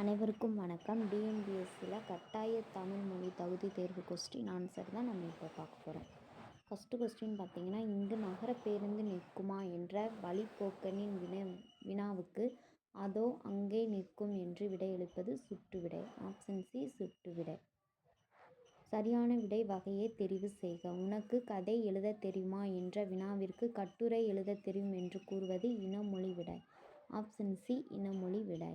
அனைவருக்கும் வணக்கம். டிஎன்பிஎஸ்சியில் கட்டாய தமிழ் மொழி தகுதி தேர்வு கொஸ்டின் ஆன்சர் தான் நம்ம இப்போ பார்க்க போகிறோம் ஃபஸ்ட்டு கொஸ்டின் பார்த்தீங்கன்னா இங்கு நகர பேருந்து நிற்குமா என்ற வழிப்போக்கனின் வினா வினாவுக்கு அதோ அங்கே நிற்கும் என்று விடையளிப்பது சுட்டு விடை. ஆப்ஷன் சி சுட்டு விடை. சரியான விடை வகையை தெரிவு செய்க. உனக்கு கதை எழுத தெரியுமா என்ற வினாவிற்கு கட்டுரை எழுத தெரியும் என்று கூறுவது இனமொழி விடை. ஆப்ஷன் சி இனமொழி விடை.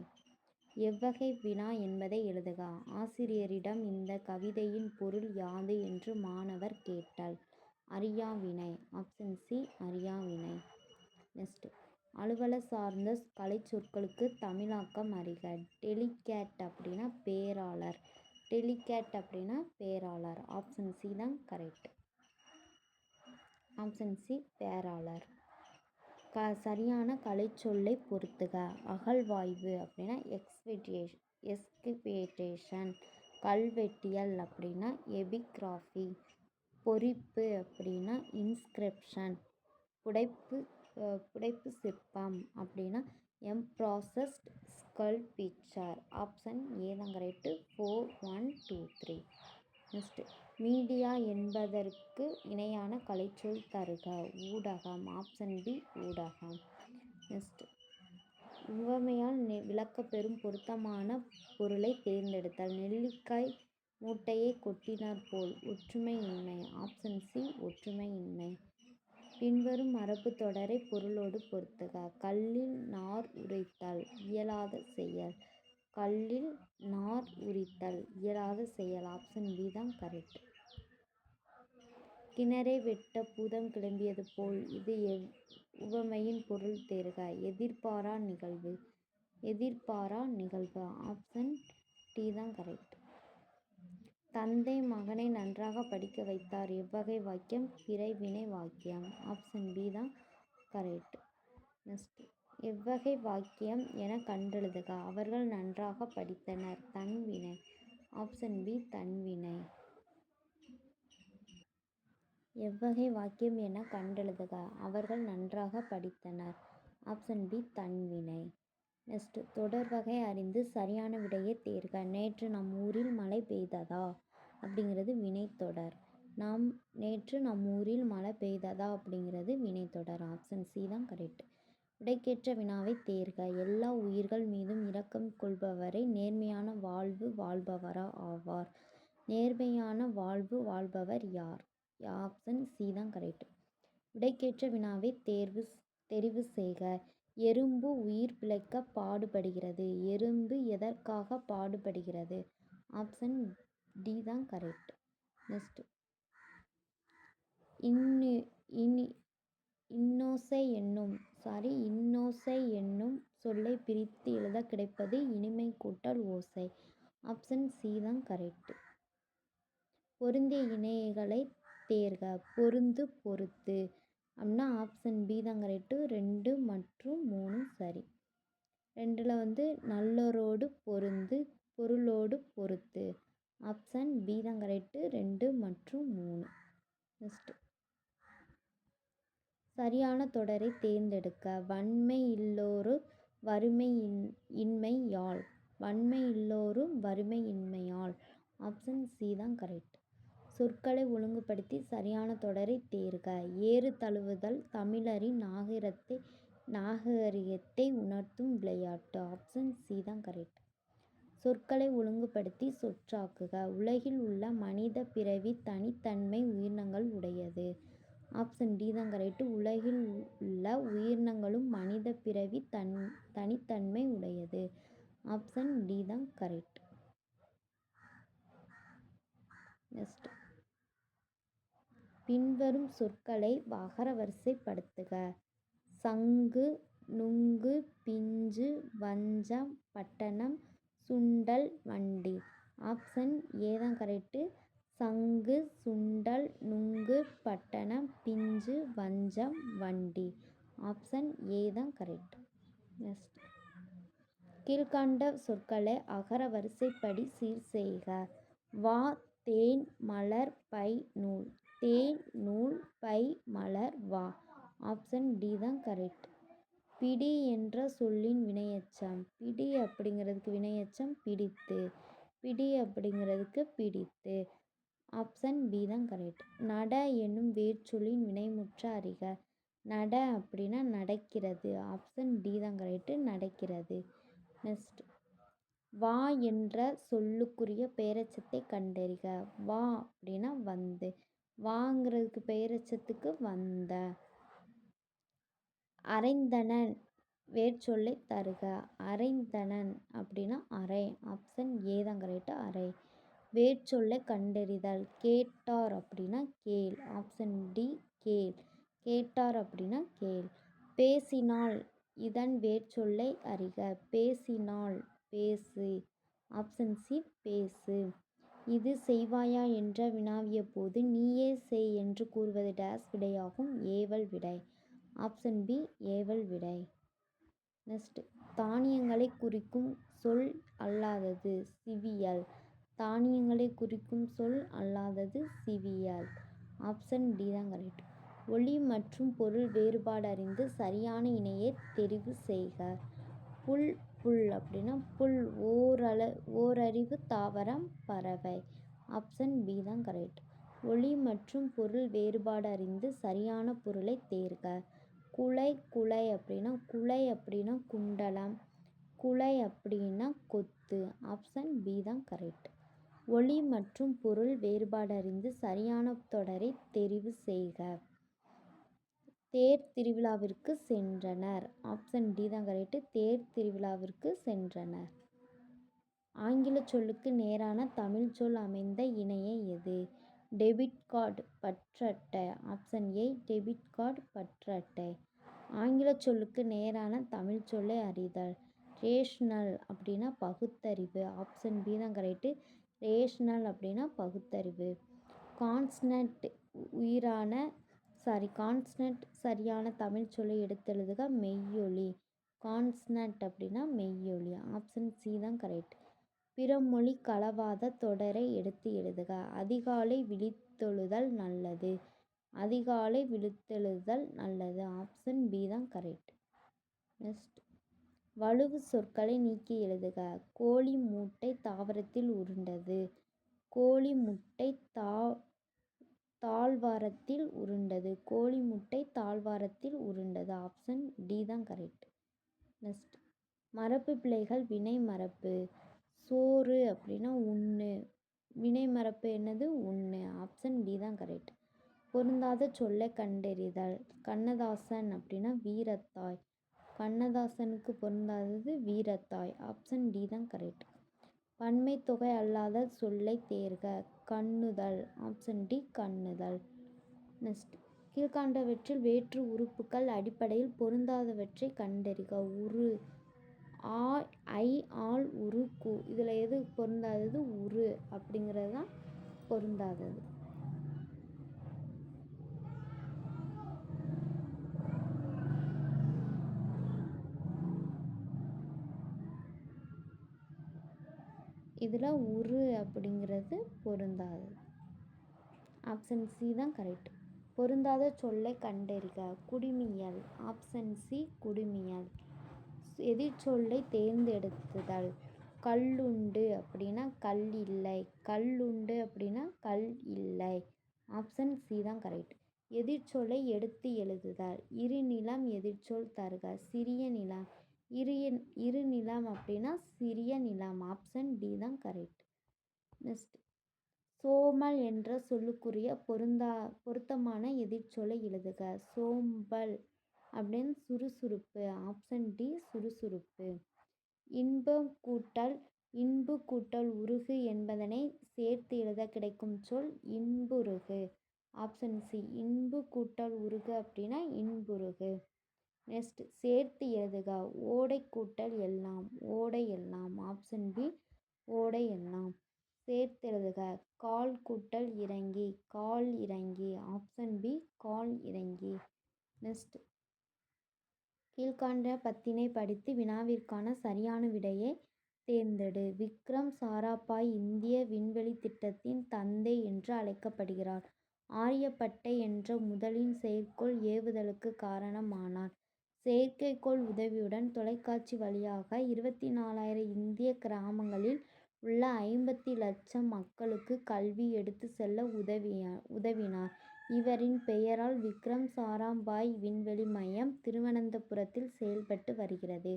எவ்வகை வினா என்பதை எழுதுக. ஆசிரியரிடம் இந்த கவிதையின் பொருள் யாது என்று மாணவர் கேட்டல் அறியா வினை ஆப்ஷன் சி அறியா வினை நெக்ஸ்ட் அலுவல சார்ந்த கலை சொற்களுக்கு தமிழாக்கம் அறிக. டெலிகேட் அப்படின்னா பேராளர். டெலிகேட் அப்படின்னா பேராளர். ஆப்ஷன் சி தான் கரெக்ட் ஆப்ஷன் சி பேராளர். க சரியான கலைச்சொல்லை பொறுத்துக. அகழ்வாய்வு அப்படின்னா எக்ஸ்பெக்டேஷ் எஸ்கிபேட்டேஷன் கல்வெட்டியல் அப்படின்னா எபிகிராஃபி பொறிப்பு அப்படின்னா இன்ஸ்கிரிப்ஷன் புடைப்பு புடைப்பு சிற்பம் அப்படின்னா எம்ப்ராசஸ்ட் ஸ்கல்பிச்சர் ஆப்ஷன் ஏ தான் correct four one two three next media என்பதற்கு இணையான கலைச்சொல் தருக. ஊடகம். ஆப்ஷன் பி ஊடகம். நெக்ஸ்ட் உவமையால் நெ விளக்கப்பெறும் பொருத்தமான பொருளை தேர்ந்தெடுத்தல். நெல்லிக்காய் மூட்டையை கொட்டினார் போல். ஒற்றுமை இன்மை ஆப்ஷன் சி ஒற்றுமை இன்மை பின்வரும் மரபு தொடரை பொருளோடு பொருத்துக. கல்லில் நார் உரித்தல் இயலாத செயல். கல்லில் நார் உரித்தல் இயலாத செயல். ஆப்ஷன் பி தான் கரெக்ட் கிணறை வெட்ட பூதம் கிளம்பியது போல் இது எவ் உவமையின் பொருள் தேர்க. எதிர்பாரா நிகழ்வு. எதிர்பாரா நிகழ்வு. ஆப்ஷன் டி தான் கரெக்ட். தந்தை மகனை நன்றாக படிக்க வைத்தார். எவ்வகை வாக்கியம்? பிறைவினை வாக்கியம். ஆப்ஷன் பி தான் கரெக்ட். நெக்ஸ்ட். எவ்வகை வாக்கியம் என கண்டெழுதுக. அவர்கள் நன்றாக படித்தனர். தன்வினை. ஆப்ஷன் பி தன்வினை. எவ்வகை வாக்கியம் என கண்டெழுதுக. அவர்கள் நன்றாக படித்தனர். ஆப்ஷன் பி தன்வினை நெக்ஸ்ட் தொடர் வகை அறிந்து சரியான விடையை தேர்க. நேற்று நம் ஊரில் மழை பெய்ததா? அப்படிங்கிறது வினைத்தொடர் நாம் நேற்று நம் ஊரில் மழை பெய்ததா? அப்படிங்கிறது வினைத்தொடர் ஆப்ஷன் சி தான் கரெக்ட் விடைக்கேற்ற வினாவை தேர்க. எல்லா உயிர்கள் மீதும் இரக்கம் கொள்பவரை நேர்மையான வாழ்வு வாழ்பவரா ஆவார். நேர்மையான வாழ்வு வாழ்பவர் யார்? ஆப்ஷன் சி தான் கரெக்ட் விடைக்கேற்ற வினாவை தேர்வு தெரிவு செய்க. எறும்பு உயிர் பிழைக்க பாடுபடுகிறது. எறும்பு எதற்காக பாடுபடுகிறது? ஆப்ஷன் டி தான் கரெக்ட் நெக்ஸ்ட் இன்னு இனி இன்னோசை என்னும் சாரி இன்னோசை என்னும் சொல்லை பிரித்து எழுத கிடைப்பது இனிமை கூட்டல் ஓசை. ஆப்ஷன் சி தான் கரெக்ட் பொருந்திய இணைகளை தேர்க பொருந்து பொறுத்து. அப்படின்னா ஆப்ஷன் பி தான் கரெக்டு ரெண்டு மற்றும் மூணு சரி. ரெண்டில் வந்து நல்லரோடு பொருந்து பொருளோடு பொறுத்து. ஆப்ஷன் பி தான் கரெக்டு ரெண்டு மற்றும் மூணு. நெக்ஸ்ட்டு சரியான தொடரை தேர்ந்தெடுக்க. வன்மை இல்லோரு வறுமை இன் இன்மையால். வன்மை இல்லோரும் வறுமை இன்மையால். ஆப்ஷன் சி தான் கரெக்ட் சொற்களை ஒழுங்குபடுத்தி சரியான தொடரை தேர்க. ஏறு தழுவுதல் தமிழரின் நாகரிகத்தை நாகரிகத்தை உணர்த்தும் விளையாட்டு. ஆப்ஷன் சி தான் கரெக்ட் சொற்களை ஒழுங்குபடுத்தி சொற்றாக்குக. உலகில் உள்ள மனித பிறவி தனித்தன்மை உயிரினங்கள் உடையது. ஆப்ஷன் டி தான் கரெக்ட் உலகில் உள்ள உயிரினங்களும் மனித பிறவி தன் தனித்தன்மை உடையது. ஆப்ஷன் டி தான் கரெக்ட் நெக்ஸ்ட் பின்வரும் சொற்களை அகரவரிசைப்படுத்துக சங்கு நுங்கு பிஞ்சு வஞ்சம் பட்டணம் சுண்டல் வண்டி. ஆப்ஷன் ஏ தான் கரெக்டு சங்கு சுண்டல் நுங்கு பட்டணம் பிஞ்சு வஞ்சம் வண்டி. ஆப்ஷன் ஏ தான் கரெக்ட். நெக்ஸ்ட் கீழ்கண்ட சொற்களை அகர வரிசைப்படி சீர் செய்க வா தேன் மலர் பை நூல். தேன் நூல் பை மலர் வா. ஆப்ஷன் டி தான் கரெக்ட். பிடி என்ற சொல்லின் வினையெச்சம். பிடி அப்படிங்கிறதுக்கு வினையெச்சம் பிடித்து. பிடி அப்படிங்கிறதுக்கு பிடித்து. ஆப்ஷன் பி தான் கரெக்ட். நட என்னும் வேர்ச்சொல்லின் வினைமுற்ற அறிக. நட அப்படின்னா நடக்கிறது. ஆப்ஷன் டி தான் கரெக்டு. நடக்கிறது. நெக்ஸ்ட். வா என்ற சொல்லுக்குரிய பெயரெச்சத்தை கண்டறிக. வா அப்படின்னா வந்து. வாங்கிறதுக்கு பெயரெச்சத்துக்கு வந்த. அரைந்தனன் வேர்ச்சொல்லை தருக. அரைந்தனன் அப்படின்னா அரை ஆப்ஷன் ஏ தான் கரெக்டு அரை. வேர்ச்சொல்லை கண்டறிதல். கேட்டார் அப்படின்னா கேள். ஆப்ஷன் டி கேள். கேட்டார் அப்படின்னா கேள். பேசினால் இதன் வேர்ச்சொல்லை அறிக. பேசினால் பேசு. ஆப்ஷன் சி பேசு. இது செய்வாயா என்ற வினாவிய போது நீயே செய் என்று கூறுவது டேஸ் விடையாகும் ஏவல் விடை. ஆப்ஷன் பி ஏவல் விடை. நெக்ஸ்ட் தானியங்களை குறிக்கும் சொல் அல்லாதது சிவியல். தானியங்களை குறிக்கும் சொல் அல்லாதது சிவியல். ஆப்ஷன் டி தான் கரெக்ட். ஒளி மற்றும் பொருள் வேறுபாடு அறிந்து சரியான இணையை தெரிவு செய்க. புல் புல் அப்படின்னா புல் ஓரள ஓரறிவு தாவரம் பறவை. ஆப்ஷன் பி தான் கரெக்ட் ஒளி மற்றும் பொருள் வேறுபாடு அறிந்து சரியான பொருளை தேர்க. குலை குலை அப்படின்னா குலை அப்படின்னா குண்டலம். குலை அப்படின்னா கொத்து. ஆப்ஷன் பி தான் கரெக்ட் ஒளி மற்றும் பொருள் வேறுபாடு அறிந்து சரியான தொடரை தெரிவு செய்க. தேர் திருவிழாவிற்கு சென்றனர். ஆப்ஷன் டி தான் கரெக்டு தேர் திருவிழாவிற்கு சென்றனர். ஆங்கில சொல்லுக்கு நேரான தமிழ் சொல் அமைந்த இணைய எது? டெபிட் கார்டு பற்றட்டை. ஆப்ஷன் ஏ டெபிட் கார்டு பற்றட்டை. ஆங்கில சொல்லுக்கு நேரான தமிழ் சொல்லை அறிதல். ரேஷ்னல் அப்படின்னா பகுத்தறிவு. ஆப்ஷன் பி தான் கரெக்டு ரேஷ்னல் அப்படின்னா பகுத்தறிவு. கான்ஸ்னட் உயிரான சாரி கான்ஸ்னட் சரியான தமிழ் சொல்லி எடுத்தெழுதுக. மெய்யொலி. கான்ஸ்னட் அப்படின்னா மெய்யொலி. ஆப்ஷன் சி தான் கரெக்ட் பிறமொழி கலவாத தொடரை எடுத்து எழுதுக. அதிகாலை விழித்தெழுதல் நல்லது. அதிகாலை விழித்தெழுதல் நல்லது. ஆப்ஷன் பி தான் கரெக்ட் நெக்ஸ்ட் வலுவு சொற்களை நீக்கி எழுதுக. கோழி மூட்டை தாவரத்தில் உருண்டது. கோழி முட்டை தா தாழ்வாரத்தில் உருண்டது. கோழி முட்டை தாழ்வாரத்தில் உருண்டது. ஆப்ஷன் டி தான் கரெக்ட். நெக்ஸ்ட். மரபு பிழைகள் வினை மரபு. சோறு அப்படின்னா உண்ணு. வினை மரபு என்னது? உண்ணு. ஆப்ஷன் டி தான் கரெக்ட். பொருந்தாத சொல்லை கண்டறிதல். கண்ணதாசன் அப்படின்னா வீரத்தாய். கண்ணதாசனுக்கு பொருந்தாதது வீரத்தாய். ஆப்ஷன் டி தான் கரெக்ட். பன்மை தொகை அல்லாத சொல்லை தேர்க. கண்ணுதல் ஆப்ஷன் டி கண்ணுதல். நெக்ஸ்ட் கீழ்காண்டவற்றில் வேற்று உறுப்புக்கள் அடிப்படையில் பொருந்தாதவற்றை கண்டறிக. உரு. ஆ ஐ ஆல் உரு கு. இதில் எது பொருந்தாதது? உரு. அப்படிங்கிறது தான் பொருந்தாதது. இதில் உரு அப்படிங்கிறது பொருந்தாது. ஆப்ஷன் சி தான் கரெக்ட் பொருந்தாத சொல்லை கண்டறிக. குடிமியல். Option C குடிமியல். எதிர்ச்சொல்லை தேர்ந்தெடுத்துதல் கல்லுண்டு அப்படின்னா கல் இல்லை. கல்லுண்டு அப்படின்னா கல் இல்லை. ஆப்ஷன் சி தான் கரெக்ட் எதிர்ச்சொல்லை எடுத்து எழுதுதல். இரு நிலம் எதிர்ச்சொல் தருக. சிறிய நிலம். இரு இரு நிலம் அப்படின்னா சிறிய நிலம். ஆப்ஷன் டி தான் கரெக்ட் நெக்ஸ்ட் சோமல் என்ற சொல்லுக்குரிய பொருந்தா பொருத்தமான எதிர்ச்சொலை எழுதுக. சோம்பல் அப்படின்னு சுறுசுறுப்பு. ஆப்ஷன் டி சுறுசுறுப்பு. இன்பம் கூட்டல் இன்பு கூட்டல் உருகு என்பதனை சேர்த்து எழுத கிடைக்கும் சொல் இன்புருகு. ஆப்ஷன் சி இன்பு கூட்டல் உருகு அப்படின்னா இன்புருகு. நெக்ஸ்ட் சேர்த்து எழுதுக. ஓடை கூட்டல் எல்லாம் ஓடை எல்லாம் ஆப்ஷன் பி ஓடை எல்லாம். சேர்த்து எழுதுக. கால் கூட்டல் இறங்கி கால் இறங்கி ஆப்ஷன் பி கால் இறங்கி. நெக்ஸ்ட் கீழ்காண்ட பத்தினை படித்து வினாவிற்கான சரியான விடையை தேர்ந்தெடு. விக்ரம் சாராபாய் இந்திய விண்வெளி திட்டத்தின் தந்தை என்று அழைக்கப்படுகிறார். ஆரியப்பட்டை என்ற முதலின் செயற்கோள் ஏவுதலுக்கு காரணமானார். செயற்கைக்கோள் உதவியுடன் தொலைக்காட்சி வழியாக இருபத்தி நாலாயிரம் இந்திய கிராமங்களில் உள்ள ஐம்பத்தி லட்சம் மக்களுக்கு கல்வி எடுத்து செல்ல உதவினார். இவரின் பெயரால் விக்ரம் சாராபாய் விண்வெளி மையம் திருவனந்தபுரத்தில் செயல்பட்டு வருகிறது.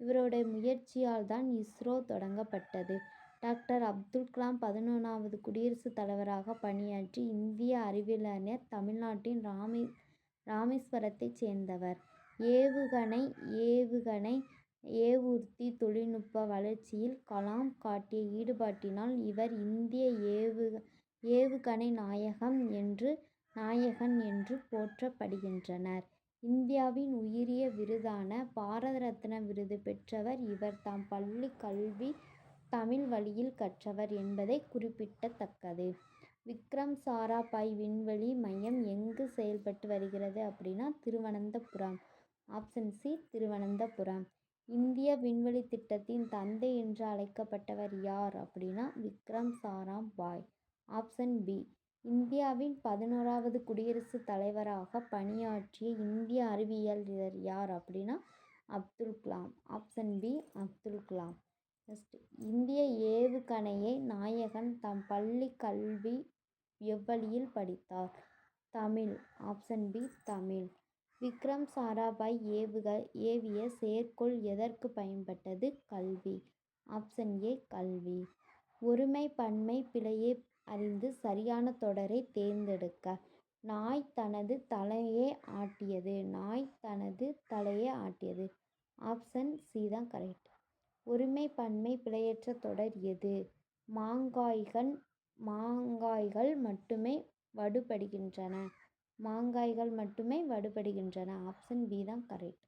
இவருடைய முயற்சியால் தான் இஸ்ரோ தொடங்கப்பட்டது. டாக்டர் அப்துல் கலாம் பதினொன்றாவது குடியரசுத் தலைவராக பணியாற்றி இந்திய அறிவியலறிஞர். தமிழ்நாட்டின் ராமே ராமேஸ்வரத்தைச் சேர்ந்தவர். ஏவுகணை ஏவுகணை ஏவூர்தி தொழில்நுட்ப வளர்ச்சியில் கலாம் காட்டிய ஈடுபாட்டினால் இவர் இந்திய ஏவுகணை நாயகம் என்று நாயகன் என்று போற்றப்படுகின்றனர் இந்தியாவின் உயரிய விருதான பாரத ரத்னா விருது பெற்றவர் இவர். தாம் பள்ளிக் கல்வி தமிழ் வழியில் கற்றவர் என்பது குறிப்பிடத்தக்கது. விக்ரம் சாராபாய் விண்வெளி மையம் எங்கு செயல்பட்டு வருகிறது அப்படின்னா திருவனந்தபுரம். Option C Thiruvananthapuram. இந்திய விண்வெளி திட்டத்தின் தந்தை என்று அழைக்கப்பட்டவர் யார் அப்படின்னா விக்ரம் சாராபாய். ஆப்ஷன் பி இந்தியாவின் பதினோராவது குடியரசுத் தலைவராக பணியாற்றிய இந்திய அறிவியலர் யார் அப்படின்னா Abdul Kalam. Option B Abdul Kalam. இந்திய ஏவுகணையை நாயகன் தம் பள்ளி கல்வி எவ்வழியில் படித்தார்? Tamil. Option B Tamil. Vikram Sarabhai ஏவிய செயற்கோள் எதற்கு பயன்பட்டது? கல்வி. ஆப்ஷன் ஏ கல்வி. ஒருமை பன்மை பிழையை அறிந்து சரியான தொடரை தேர்ந்தெடுக்க. நாய் தனது தலையை ஆட்டியது. நாய் தனது தலையை ஆட்டியது. ஆப்ஷன் சி தான் கரெக்ட். ஒருமை பன்மை பிழையற்ற தொடர் எது? மாங்காய்கள் மாங்காய்கள் மட்டுமே வடுபடுகின்றன. மாங்காய்கள் மட்டுமே வடுபடுகின்றன. ஆப்ஷன் பி தான் கரெக்ட்.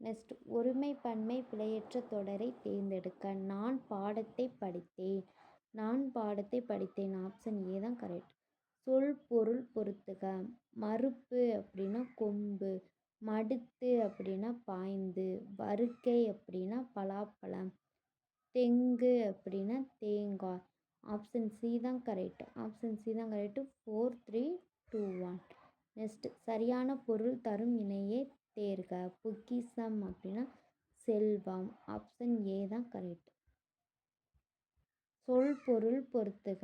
நெக்ஸ்ட் ஒருமை பன்மை பிழையற்ற தொடரை தேர்ந்தெடுக்க. நான் பாடத்தை படித்தேன். நான் பாடத்தை படித்தேன். ஆப்ஷன் ஏ தான் கரெக்ட். சொல் பொருள் பொருத்துக. மருப்பு அப்படின்னா கொம்பு. மடுத்து அப்படின்னா பாய்ந்து. வறுக்கை அப்படின்னா பலாப்பழம். தெங்கு அப்படின்னா தேங்காய். ஆப்ஷன் சி தான் கரெக்ட். ஆப்ஷன் சி தான் correct. Four three two one. Next சரியான பொருள் தரும் இணையைத் தேர்க. பொக்கிஷம் அப்படின்னா செல்வம். ஆப்ஷன் ஏ தான் கரெக்ட். சொல் பொருள் பொருத்துக.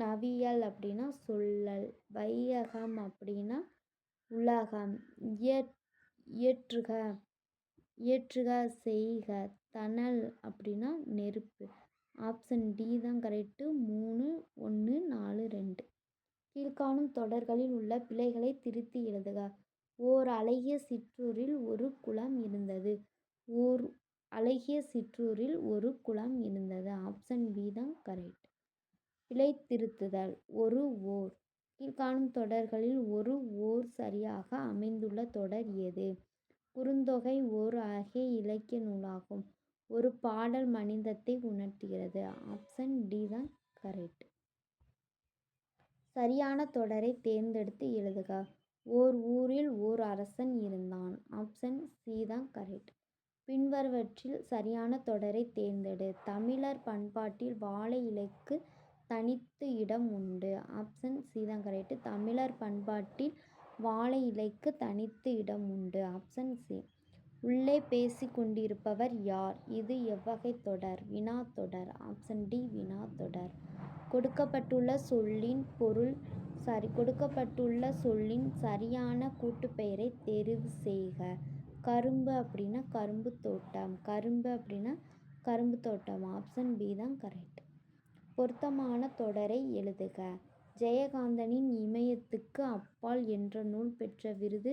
நவியல் அப்படின்னா சொல்லல். வையகம் அப்படின்னா உலகம். இயற்றுக செய்க. தணல் அப்படின்னா நெருப்பு. ஆப்ஷன் டி தான் கரெக்டு மூணு ஒன்று நாலு ரெண்டு. கீழ்க்காணும் தொடர்களில் உள்ள பிழைகளை திருத்தி எழுதுக. ஓர் அழகிய சிற்றூரில் ஒரு குளம் இருந்தது. ஓர் அழகிய சிற்றூரில் ஒரு குளம் இருந்தது. ஆப்ஷன் பி தான் கரெக்ட். பிழை திருத்துதல். ஒரு ஓர். கீழ்க்காணும் தொடர்களில் ஒரு ஓர் சரியாக அமைந்துள்ள தொடர் எது? குறுந்தொகை ஓர் ஆகிய இலக்கிய நூலாகும். ஒரு பாடல் மனிதத்தை உணர்த்துகிறது. ஆப்ஷன் டி தான் கரெக்ட். சரியான தொடரை தேர்ந்தெடுத்து எழுதுக. ஓர் ஊரில் ஓர் அரசன் இருந்தான். ஆப்ஷன் சி தான் கரெக்ட். பின்வருவற்றில் சரியான தொடரை தேர்ந்தெடு. தமிழர் பண்பாட்டில் வாழை இலைக்கு தனித்து இடம் உண்டு. ஆப்ஷன் சி தான் கரெக்ட். தமிழர் பண்பாட்டில் வாழை இலைக்கு தனித்து இடம் உண்டு. Option C. உள்ளே பேசிக் கொண்டிருப்பவர் யார்? இது எவ்வகைத் தொடர்? வினாத்தொடர். ஆப்ஷன் டி வினாத்தொடர். கொடுக்கப்பட்டுள்ள சொல்லின் பொருள் சாரி கொடுக்கப்பட்டுள்ள சொல்லின் சரியான கூட்டுப்பெயரை தெரிவு செய்க. கரும்பு அப்படின்னா கரும்பு தோட்டம். கரும்பு அப்படின்னா கரும்பு தோட்டம். ஆப்ஷன் பி தான் கரெக்ட். பொருத்தமான தொடரை எழுதுக. ஜெயகாந்தனின் இமயத்துக்கு அப்பால் என்ற நூல் பெற்ற விருது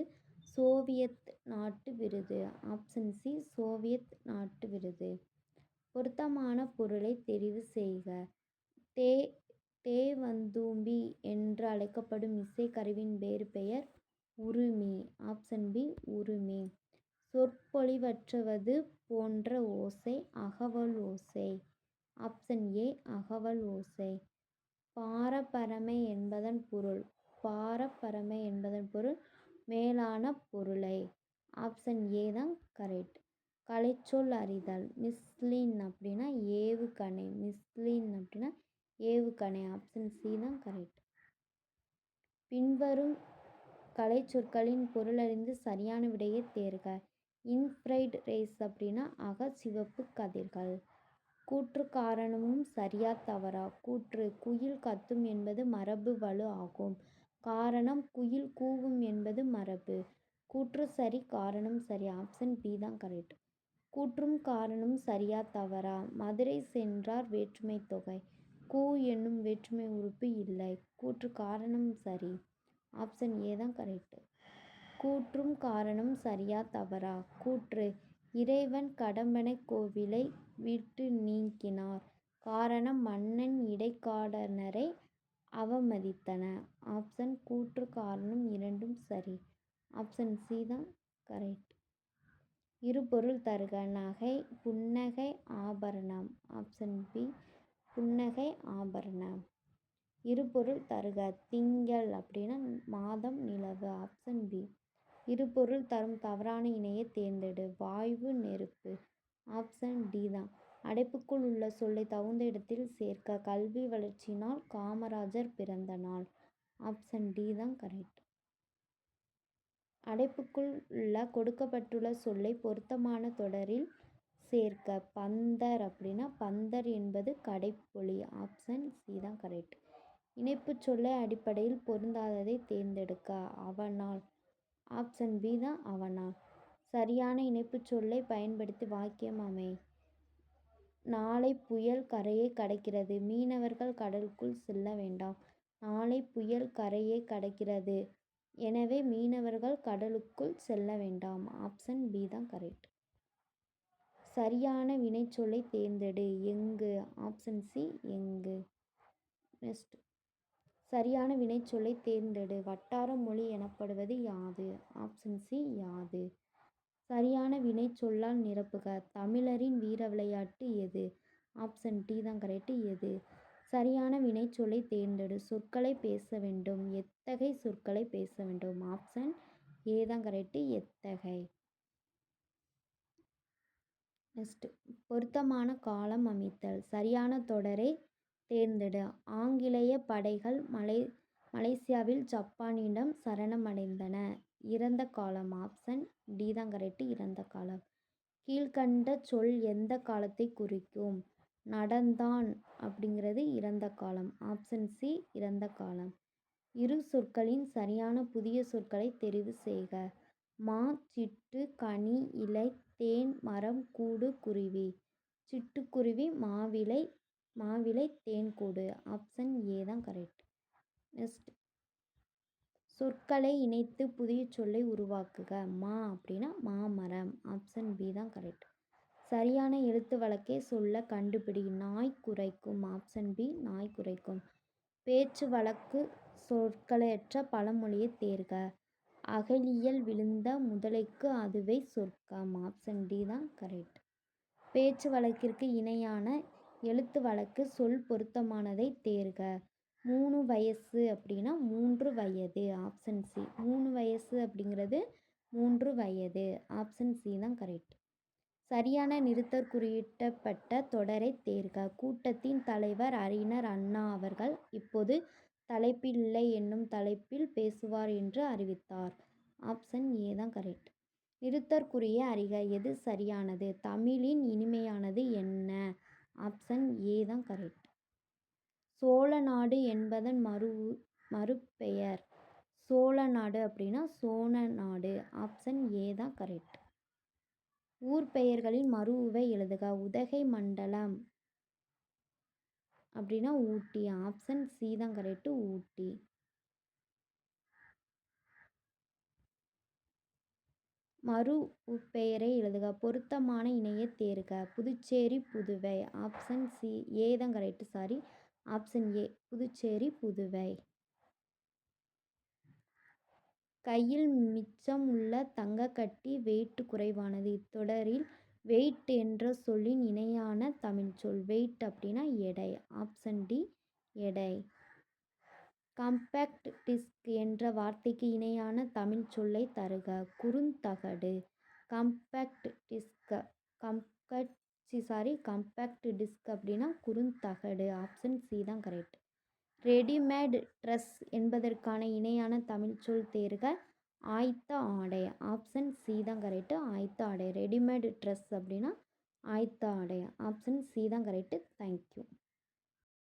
சோவியத் நாட்டு விருது. ஆப்ஷன் சி சோவியத் நாட்டு விருது. பொருத்தமான பொருளை தெரிவு செய்க. தே தேவதும்பி என்று அழைக்கப்படும் இசைக்கருவின் வேறு பெயர்? உருமி ஆப்ஷன் பி உருமி சொற்பொழிவற்றுவது போன்ற ஓசை? அகவல் ஓசை. ஆப்ஷன் ஏ அகவல் ஓசை. பாரபரமை என்பதன் பொருள்? பாரபரமை என்பதன் பொருள் மேலான பொருளை. ஆப்ஷன் ஏ தான் கரெக்ட். கலைச்சொல் அறிதல். மிஸ்லின் அப்படின்னா ஏவுகணை. மிஸ்லின் அப்படின்னா ஏவுகணை. ஆப்ஷன் சி தான் கரெக்ட். பின்வரும் கலைச்சொற்களின் பொருளறிந்து சரியான விடையை தேர்க இன்ஃப்ரைட் ரேஸ் அப்படின்னா அக சிவப்பு கதிர்கள் கூற்று காரணமும் சரியா தவறா கூற்று குயில் கத்தும் என்பது மரபு வலு ஆகும் காரணம் குயில் கூவும் என்பது மரபு. கூற்று சரி காரணம் சரி ஆப்ஷன் பி தான் கரெக்ட் கூற்றும் காரணம் சரியா தவறா? மதுரை சென்றார் வேற்றுமை தொகை. கூ என்னும் வேற்றுமை உறுப்பு இல்லை. கூற்று காரணம் சரி. ஆப்ஷன் ஏ தான் கரெக்டு கூற்றும் காரணம் சரியா தவறா? கூற்று இறைவன் கடம்பனை கோவிலை விட்டு நீங்கினார் காரணம் மன்னன் இடைக்காடனரை அவமதித்தன. ஆப்ஷன் கூற்று காரணம் இரண்டும் சரி. ஆப்ஷன் சி தான் கரெக்ட். இருபொருள் தருக. நகை புன்னகை ஆபரணம். ஆப்ஷன் பி புன்னகை ஆபரணம். இருபொருள் தருக. திங்கள் அப்படின்னா மாதம் நிலவு. ஆப்ஷன் பி இருபொருள் தரும் தவறான இணையை தேர்ந்தெடு. வாய்வு நெருப்பு. ஆப்ஷன் டி தான். அடைப்புக்குள் உள்ள சொல்லை தகுந்த இடத்தில் சேர்க்க கல்வி வளர்ச்சி நாள் காமராஜர் பிறந்த நாள். ஆப்ஷன் டி தான் கரெக்ட். அடைப்புக்குள் உள்ள கொடுக்கப்பட்டுள்ள சொல்லை பொருத்தமான தொடரில் சேர்க்க பந்தர் அப்படின்னா பந்தர் என்பது கடைப்பொலி ஆப்ஷன் சி தான் கரெக்ட். இணைப்புச் சொல்லை அடிப்படையில் பொருந்தாததை தேர்ந்தெடுக்க அவனால். ஆப்ஷன் பி தான் அவனால். சரியான இணைப்புச் சொல்லை பயன்படுத்தி வாக்கியம் அமை நாளை புயல் கரையை கடக்கிறது. மீனவர்கள் கடலுக்குள் செல்ல வேண்டாம். நாளை புயல் கரையை கடக்கிறது. எனவே மீனவர்கள் கடலுக்குள் செல்ல வேண்டாம். ஆப்ஷன் பி தான் கரெக்ட். சரியான வினைச்சொல்லை தேர்ந்தெடு. எங்கு? ஆப்ஷன் சி எங்கு? நெக்ஸ்ட். சரியான வினைச்சொல்லை தேர்ந்தெடு. வட்டார மொழி எனப்படுவது யாது? ஆப்ஷன் சி யாது? சரியான வினைச்சொல்லால் நிரப்புக. தமிழரின் வீர விளையாட்டு எது? ஆப்ஷன் டி தான் கரெக்ட் எது? சரியான வினைச்சொல்லை தேர்ந்தெடு. சொற்களை பேச வேண்டும். எத்தகை சொற்களை பேச வேண்டும்? ஆப்ஷன் ஏ தான் கரெக்ட் எத்தகை? நெக்ஸ்ட் பொருத்தமான காலம் அமைத்தல். சரியான தொடரை தேர்ந்தெடு. ஆங்கிலேய படைகள் மலை மலேசியாவில் ஜப்பானிடம் சரணமடைந்தன இறந்த காலம் ஆப்ஷன் டி தான் கரெக்ட் இறந்த காலம். கீழ்கண்ட சொல் எந்த காலத்தை குறிக்கும்? நடந்தான் அப்படிங்கிறது இறந்த காலம். ஆப்ஷன் சி இறந்த காலம். இரு சொற்களின் சரியான புதிய சொற்களை தெரிவு செய்க. மா சிட்டு கனி இலை தேன் மரம் கூடு குருவி. சிட்டுக்குருவி மாவிலை மாவிலை தேன்கூடு ஆப்ஷன் ஏ தான் கரெக்ட் நெக்ஸ்ட். சொற்களை இணைத்து புதிய சொல்லை உருவாக்குக. மா அப்படின்னா மாமரம். ஆப்ஷன் பி தான் கரெக்ட் சரியான எழுத்து வழக்கே சொல்ல கண்டுபிடி. நாய் குறைக்கும். ஆப்ஷன் பி நாய் குறைக்கும். பேச்சு வழக்கு சொற்களையற்ற பழமொழியை தேர்க. அகலியல் விழுந்த முதலைக்கு அதுவே சொர்க்கம் ஆப்ஷன் டி தான் கரெக்ட் பேச்சு வழக்கிற்கு இணையான எழுத்து வழக்கு சொல் பொருத்தமானதை தேர்க. மூணு வயசு அப்படின்னா மூன்று வயது ஆப்ஷன் சி மூணு வயசு அப்படிங்கிறது மூன்று வயது ஆப்ஷன் சி தான் கரெக்ட் சரியான நிறுத்தற் குறியிட்டப்பட்ட தொடரை தேர்க. கூட்டத்தின் தலைவர் அறிஞர் அண்ணா அவர்கள் இப்போது தலைப்பில்லை என்னும் தலைப்பில் பேசுவார் என்று அறிவித்தார். ஆப்ஷன் ஏ தான் கரெக்ட் நிறுத்தற்குரிய அறிக. எது சரியானது? தமிழின் இனிமையானது என்ன? ஆப்ஷன் ஏ தான் கரெக்ட் சோழநாடு என்பதன் மறு மறுபெயர். சோழநாடு அப்படின்னா சோழநாடு. ஆப்ஷன் ஏ தான் கரெக்ட் ஊர் பெயர்களின் மறுவை எழுதுக. உதகை மண்டலம் அப்படின்னா ஊட்டி. ஆப்ஷன் சி தான் கரெக்டு ஊட்டி. மறு பெயரை எழுதுக. பொருத்தமான இணையை தேர்க. Puducherry Puduvai. Option C A தான் correct sorry option A Puducherry Puduvai. கையில் மிச்சம் உள்ள தங்கக்கட்டி வெயிட் குறைவானது. இத்தொடரில் வெயிட் என்ற சொல்லின் இணையான தமிழ்ச்சொல். வெயிட் அப்படின்னா எடை. ஆப்ஷன் டி எடை. கம்பேக்ட் டிஸ்க் என்ற வார்த்தைக்கு இணையான தமிழ் சொல்லை தருக. குறுந்தகடு. Compact disc compact C sorry compact disc அப்படின்னா குறுந்தகடு ஆப்ஷன் சி தான் கரெக்ட். ரெடிமேட் ட்ரெஸ் என்பதற்கான இணையான தமிழ் சொல் தேர்க ஆய்த்த ஆடை ஆப்ஷன் சி தான் கரெக்டு ஆய்த்த ஆடை. ரெடிமேட் ட்ரெஸ் அப்படின்னா ஆய்த்த ஆடை ஆப்ஷன் சி தான் கரெக்டு. Thank you.